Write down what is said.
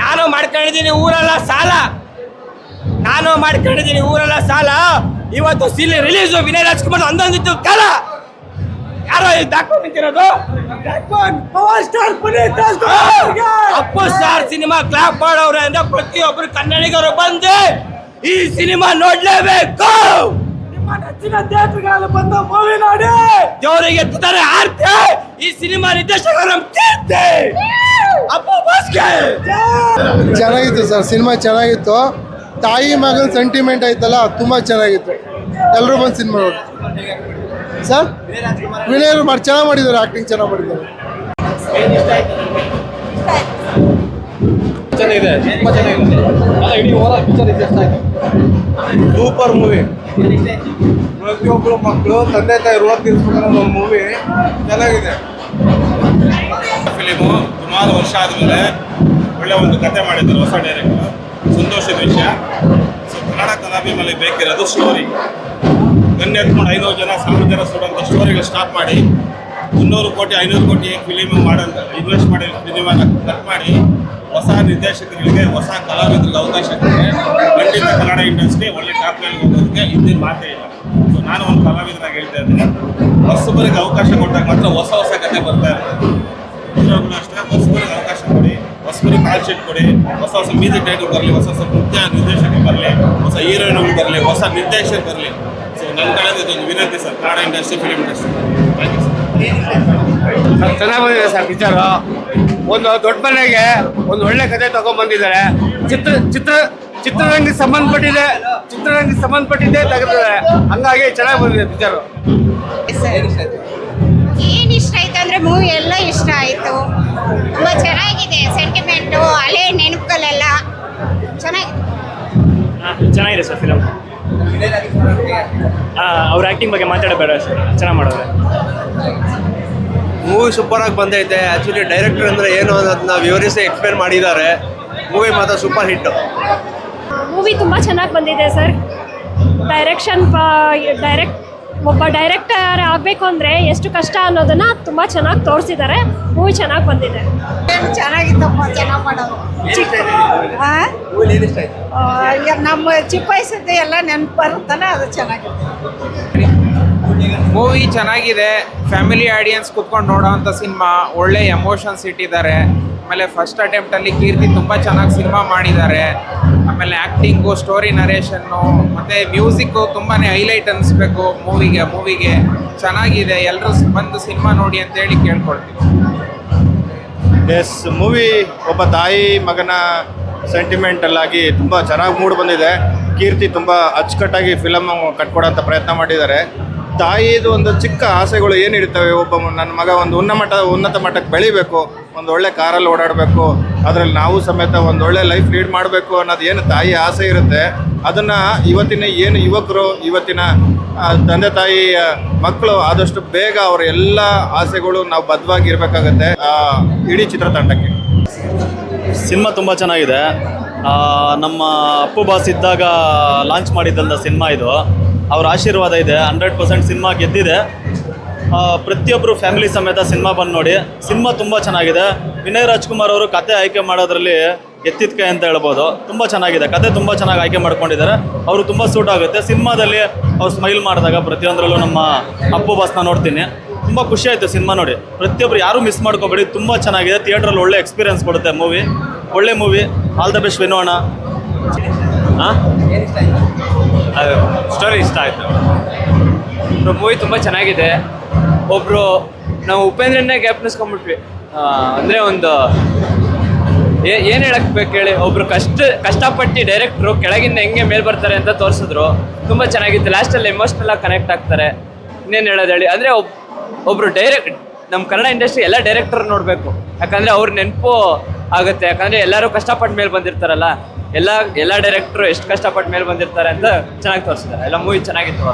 ನಾನು ಮಾಡ್ಕೊಂಡಿದ್ದೀನಿ ಊರೆಲ್ಲ ಸಾಲ. ನಾನು ಮಾಡ್ಕೊಂಡಿದ್ದೀನಿ ಊರೆಲ್ಲ ಸಾಲ. ಇವತ್ತು ಸಿಲಿ ರಿಲೀಸ್ ವಿನಯ್ ರಾಜ್ಕುಮಾರ್ ಅಂದೊಂದಿತ್ತು ಕಾಲ. ಯಾರೋ ಇದು ನಿಂತಿರೋದು? Star Puneeth. Appu star cinema clap ಮಾಡೋರು ಅಂದ್ರೆ ಪ್ರತಿಯೊಬ್ಬರು ಕನ್ನಡಿಗರು ಬಂದು ಈ ಸಿನಿಮಾ ನೋಡ್ಲೇಬೇಕು. ನೆಚ್ಚಿನ ಥಿಯೇಟರ್ಗಳಲ್ಲಿ ಬಂದು ಮೂವಿ ನೋಡಿ. ದೇವರಿಗೆ ಆರ್ತಿ. ಈ ಸಿನಿಮಾ ನಿರ್ದೇಶಕರು ಕೀರ್ತಿ. ಚೆನ್ನಾಗಿತ್ತು ಸರ್ ಸಿನಿಮಾ ಚೆನ್ನಾಗಿತ್ತು. ತಾಯಿ ಮಗನ ಸೆಂಟಿಮೆಂಟ್ ಐತಲ್ಲ ತುಂಬ ಚೆನ್ನಾಗಿತ್ತು. ಎಲ್ಲರೂ ಬಂದು ಸಿನಿಮಾ ನೋಡಿ ಸರ್ ವಿನಯ್ ಮಾಡಿ ಚೆನ್ನಾಗಿ ಮಾಡಿದ್ದಾರೆ ಆ್ಯಕ್ಟಿಂಗ್ ಚೆನ್ನಾಗಿ ಮಾಡಿದ್ದಾರೆ. ಸೂಪರ್ ಮೂವಿ ಪ್ರತಿಯೊಬ್ಬರು ಮಕ್ಕಳು ತಂದೆ ತಾಯಿ ರೋಗ ತೀರಿಸ್ಬೇಕನ್ನೋ ಒಂದು ಮೂವಿ ಚೆನ್ನಾಗಿದೆ. ಫಿಲಿಮು ಸುಮಾರು ವರ್ಷ ಆದಮೇಲೆ ಒಳ್ಳೆ ಒಂದು ಕತೆ ಮಾಡಿದ್ದಾರೆ ಹೊಸ ಡೈರೆಕ್ಟರ್ ಸಂತೋಷದ ವಿಷಯ. ಸೊ ಕನ್ನಡ ಕಲಾಭಿಮಲ್ಲಿ ಬೇಕಿರೋದು ಸ್ಟೋರಿ ಗಣ್ಯ ಎತ್ಕೊಂಡು ಐನೂರು ಜನ ಸಾವಿರ ಜನ ಸುಡೋಂಥ ಸ್ಟೋರಿಗಳು ಸ್ಟಾಪ್ ಮಾಡಿ ಮುನ್ನೂರು ಕೋಟಿ, ಐನೂರು ಕೋಟಿ ಫಿಲಿಮ್ ಮಾಡೋದು ಇನ್ವೆಸ್ಟ್ ಮಾಡಿ ಫಿಲಿಮನ್ನು ಕಟ್ ಮಾಡಿ, ಹೊಸ ನಿರ್ದೇಶಕರಿಗೆ, ಹೊಸ ಕಲಾವಿದರಿಗೆ ಅವಕಾಶ ಕೊಟ್ಟರೆ ಖಂಡಿತ ಕನ್ನಡ ಇಂಡಸ್ಟ್ರಿ ಒಳ್ಳೆ ಟಾಪ್ ಲೆವೆಲ್ಗೆ ಹೋಗೋದಕ್ಕೆ ಹಿಂದಿನ ಮಾತೇ ಇಲ್ಲ. ಸೊ ನಾನು ಒಂದು ಕಲಾವಿದರಾಗಿ ಹೇಳ್ತಾ ಇದ್ದೀನಿ. ಹೊಸಬರಿಗೆ ಅವಕಾಶ ಕೊಟ್ಟಾಗ ಮಾತ್ರ ಹೊಸ ಹೊಸ ಕತೆ ಬರ್ತಾ ಇರ್ತದೆ. ಹೊಸಬರಿಗೆ ಕೊಡಿ ಹೊಸಬರಿಗೆ ಕಾಲ್ ಶೀಟ್ ಕೊಡಿ ಹೊಸ ಹೊಸ ಮ್ಯೂಸಿಕ್ ಡೈರೆಕ್ಟರ್ ಬರಲಿ ಹೊಸ ಹೊಸ ನೃತ್ಯ ನಿರ್ದೇಶಕರು ಬರಲಿ ಹೊಸ ಹೀರೋಯಿನ್ಗಳು ಬರಲಿ ಹೊಸ ನಿರ್ದೇಶಕ ಬರಲಿ ಸೊ ನನ್ನ ಕಡೆಯಿಂದ ಇದೊಂದು ವಿನಂತಿ sir Kannada industry film industry sir ಚೆನ್ನಾಗಿ ಬಂದಿದೆ ಸರ್ ಪಿಕ್ಚರು ಒಂದು ದೊಡ್ಡ ಮನೆಗೆ ಒಂದು ಒಳ್ಳೆ ಕತೆ ತಗೊಂಡ್ಬಂದಿದ್ದಾರೆ ಚಿತ್ರ ಚಿತ್ರ ಚಿತ್ರರಂಗಕ್ಕೆ ಸಂಬಂಧಪಟ್ಟಿದೆ ಚಿತ್ರರಂಗಕ್ಕೆ ಸಂಬಂಧಪಟ್ಟಿದ್ದೇ ತೆಗೆದಿದ್ದಾರೆ ಹಂಗಾಗಿ ಚೆನ್ನಾಗಿ ಬಂದಿದೆ ಪಿಕ್ಚರು ಮೂವಿ ಎಲ್ಲ ಇಷ್ಟ ಆಯಿತು. ತುಂಬ ಚೆನ್ನಾಗಿದೆ ಸೆಂಟಿಮೆಂಟು ಹಳೆ ನೆನಪುಗಳೆಲ್ಲ. ಚೆನ್ನಾಗಿದೆ ಚೆನ್ನಾಗಿದೆ ಸರ್ ಫಿಲಮ್ ಅವ್ರ ಆ್ಯಕ್ಟಿಂಗ್ ಬಗ್ಗೆ ಮಾತಾಡಬೇಡ ಸರ್. ಚೆನ್ನಾಗಿ ಮಾಡೋರೆ. ಮೂವಿ ಸೂಪರಾಗಿ ಆಗಿ ಬಂದೈತೆ. ಆ್ಯಕ್ಚುಲಿ ಡೈರೆಕ್ಟರ್ ಅಂದರೆ ಏನು ಅನ್ನೋದನ್ನ ವಿವರಿಸಿ ಎಕ್ಸ್ಪ್ಲೇನ್ ಮಾಡಿದ್ದಾರೆ. ಮೂವಿ ಮಾತ್ರ ಸೂಪರ್ ಹಿಟ್ ಮೂವಿ ತುಂಬ ಚೆನ್ನಾಗಿ ಬಂದಿದೆ ಸರ್. ಡೈರೆಕ್ಷನ್ ಡೈರೆಕ್ಟ್ ಒಬ್ಬ ಡೈರೆಕ್ಟರ್ ಆಗಬೇಕು ಅಂದರೆ ಎಷ್ಟು ಕಷ್ಟ ಅನ್ನೋದನ್ನ ತುಂಬ ಚೆನ್ನಾಗಿ ತೋರಿಸಿದ್ದಾರೆ ಮೂವಿ ಚೆನ್ನಾಗಿ ಬಂದಿದೆ. ಚೆನ್ನಾಗಿತ್ತಪ್ಪ ಚೆನ್ನಾಗಿ ಮಾಡೋದು. ಚಿಕ್ಕ ನಮ್ಮ ಚಿಕ್ಕ ವಯಸ್ಸದ್ದು ಎಲ್ಲ ನೆನಪು ಬರುತ್ತಲ್ಲ ಅದು ಚೆನ್ನಾಗಿದೆ ಮೂವಿ ಚೆನ್ನಾಗಿದೆ. ಫ್ಯಾಮಿಲಿ ಆಡಿಯನ್ಸ್ ಕುತ್ಕೊಂಡು ನೋಡೋವಂಥ ಸಿನಿಮಾ ಒಳ್ಳೆ ಎಮೋಷನ್ಸ್ ಇಟ್ಟಿದ್ದಾರೆ. ಆಮೇಲೆ ಫಸ್ಟ್ ಅಟೆಂಪ್ಟಲ್ಲಿ ಕೀರ್ತಿ ತುಂಬ ಚೆನ್ನಾಗಿ ಸಿನಿಮಾ ಮಾಡಿದ್ದಾರೆ. ಆಮೇಲೆ ಆ್ಯಕ್ಟಿಂಗು ಸ್ಟೋರಿ ನರೇಷನ್ನು ಮತ್ತು ಮ್ಯೂಸಿಕ್ಕು ತುಂಬಾ ಹೈಲೈಟ್ ಅನಿಸ್ಬೇಕು ಮೂವಿಗೆ ಮೂವಿಗೆ ಚೆನ್ನಾಗಿದೆ ಎಲ್ಲರೂ ಬಂದು ಸಿನಿಮಾ ನೋಡಿ ಅಂತೇಳಿ ಕೇಳ್ಕೊಳ್ತೀವಿ. ಎಸ್ ಮೂವಿ ಒಬ್ಬ ತಾಯಿ ಮಗನ ಸೆಂಟಿಮೆಂಟಲ್ಲಾಗಿ ತುಂಬ ಚೆನ್ನಾಗಿ ಮೂಡ್ ಬಂದಿದೆ. ಕೀರ್ತಿ ತುಂಬ ಅಚ್ಚುಕಟ್ಟಾಗಿ ಫಿಲಮ್ ಕಟ್ಕೊಡೋಂಥ ಪ್ರಯತ್ನ ಮಾಡಿದ್ದಾರೆ. ತಾಯಿದು ಒಂದು ಚಿಕ್ಕ ಆಸೆಗಳು ಏನಿರ್ತವೆ ಒಬ್ಬ ನನ್ನ ಮಗ ಒಂದು ಉನ್ನಮಟ್ಟ ಉನ್ನತ ಮಟ್ಟಕ್ಕೆ ಬೆಳಿಬೇಕು, ಒಂದು ಒಳ್ಳೆ ಕಾರಲ್ಲಿ ಓಡಾಡಬೇಕು, ಅದರಲ್ಲಿ ನಾವು ಸಮೇತ ಒಂದು ಒಳ್ಳೆ ಲೈಫ್ ಲೀಡ್ ಮಾಡಬೇಕು ಅನ್ನೋದು ಏನು ತಾಯಿ ಆಸೆ ಇರುತ್ತೆ. ಅದನ್ನು ಇವತ್ತಿನ ಏನು ಯುವಕರು, ಇವತ್ತಿನ ತಂದೆ ತಾಯಿ ಮಕ್ಕಳು ಆದಷ್ಟು ಬೇಗ ಅವರ ಎಲ್ಲ ಆಸೆಗಳು ನಾವು ಬದ್ಧವಾಗಿ ಇರಬೇಕಾಗತ್ತೆ ಇಡೀ ಚಿತ್ರತಂಡಕ್ಕೆ. ಸಿನಿಮಾ ತುಂಬ ಚೆನ್ನಾಗಿದೆ. ನಮ್ಮ ಅಪ್ಪು ಬಾಸ್ ಇದ್ದಾಗ ಲಾಂಚ್ ಮಾಡಿದ್ದಂಥ ಸಿನಿಮಾ ಇದು. ಅವ್ರ ಆಶೀರ್ವಾದ ಇದೆ ಹಂಡ್ರೆಡ್ ಪರ್ಸೆಂಟ್ ಸಿನಿಮಾ ಗೆದ್ದಿದೆ. ಪ್ರತಿಯೊಬ್ಬರು ಫ್ಯಾಮಿಲಿ ಸಮೇತ ಸಿನಿಮಾ ಬಂದು ನೋಡಿ, ಸಿನಿಮಾ ತುಂಬ ಚೆನ್ನಾಗಿದೆ. ವಿನಯ್ ರಾಜ್ಕುಮಾರ್ ಅವರು ಕತೆ ಆಯ್ಕೆ ಮಾಡೋದ್ರಲ್ಲಿ ಕೈ ಅಂತ ಹೇಳ್ಬೋದು. ತುಂಬ ಚೆನ್ನಾಗಿದೆ, ಕತೆ ತುಂಬ ಚೆನ್ನಾಗಿ ಆಯ್ಕೆ ಮಾಡ್ಕೊಂಡಿದ್ದಾರೆ. ಅವರು ತುಂಬ ಸೂಟ್ ಆಗುತ್ತೆ. ಸಿನಿಮಾದಲ್ಲಿ ಅವ್ರು ಸ್ಮೈಲ್ ಮಾಡಿದಾಗ ಪ್ರತಿಯೊಂದರಲ್ಲೂ ನಮ್ಮ ಅಪ್ಪು ಬಸ್ನ ನೋಡ್ತೀನಿ. ತುಂಬ ಖುಷಿ ಆಯಿತು ಸಿನಿಮಾ ನೋಡಿ. ಪ್ರತಿಯೊಬ್ಬರು ಯಾರೂ ಮಿಸ್ ಮಾಡ್ಕೋಬೇಡಿ. ತುಂಬ ಚೆನ್ನಾಗಿದೆ. ಥಿಯೇಟ್ರಲ್ಲಿ ಒಳ್ಳೆ ಎಕ್ಸ್ಪೀರಿಯನ್ಸ್ ಕೊಡುತ್ತೆ ಮೂವಿ ಒಳ್ಳೆ ಮೂವಿ ಆಲ್ ದ ಬೆಸ್ಟ್ ವಿನೋಣ. ಸ್ಟೋರಿ ಇಷ್ಟ ಆಯಿತು. ಮೂವಿ ತುಂಬ ಚೆನ್ನಾಗಿದೆ. ಒಬ್ಬರು ನಾವು ಉಪೇಂದ್ರನ್ನೇ ಜ್ಞಾಪನಿಸ್ಕೊಂಡ್ಬಿಟ್ವಿ ಅಂದರೆ ಒಂದು ಏನು ಹೇಳಕ್ ಬೇಕು ಹೇಳಿ. ಒಬ್ರು ಕಷ್ಟ, ಕಷ್ಟಪಟ್ಟು ಡೈರೆಕ್ಟ್ರು ಕೆಳಗಿಂದ ಹೆಂಗೆ ಮೇಲ್ ಬರ್ತಾರೆ ಅಂತ ತೋರಿಸಿದ್ರು. ತುಂಬ ಚೆನ್ನಾಗಿತ್ತು. ಲಾಸ್ಟಲ್ಲಿ ಎಮೋಷ್ನಲ್ ಆಗಿ ಕನೆಕ್ಟ್ ಆಗ್ತಾರೆ. ಇನ್ನೇನು ಹೇಳೋದು ಹೇಳಿ. ಅಂದರೆ ಒಬ್, ಒಬ್ರು ಡೈರೆಕ್ಟ್ ನಮ್ಮ ಕನ್ನಡ ಇಂಡಸ್ಟ್ರಿ ಎಲ್ಲ ಡೈರೆಕ್ಟರ್ ನೋಡಬೇಕು. ಯಾಕಂದರೆ ಅವ್ರ ನೆನಪು ಆಗುತ್ತೆ. ಯಾಕಂದರೆ ಎಲ್ಲರೂ ಕಷ್ಟಪಟ್ಟು ಮೇಲೆ ಬಂದಿರ್ತಾರಲ್ಲ. ಎಲ್ಲ ಎಲ್ಲ ಡೈರೆಕ್ಟ್ರು ಎಷ್ಟು ಕಷ್ಟಪಟ್ಟು ಮೇಲೆ ಬಂದಿರ್ತಾರೆ ಅಂತ ಚೆನ್ನಾಗಿ ತೋರಿಸಿದ್ದಾರೆ. ಎಲ್ಲ ಮೂವಿ ಚೆನ್ನಾಗಿತ್ತು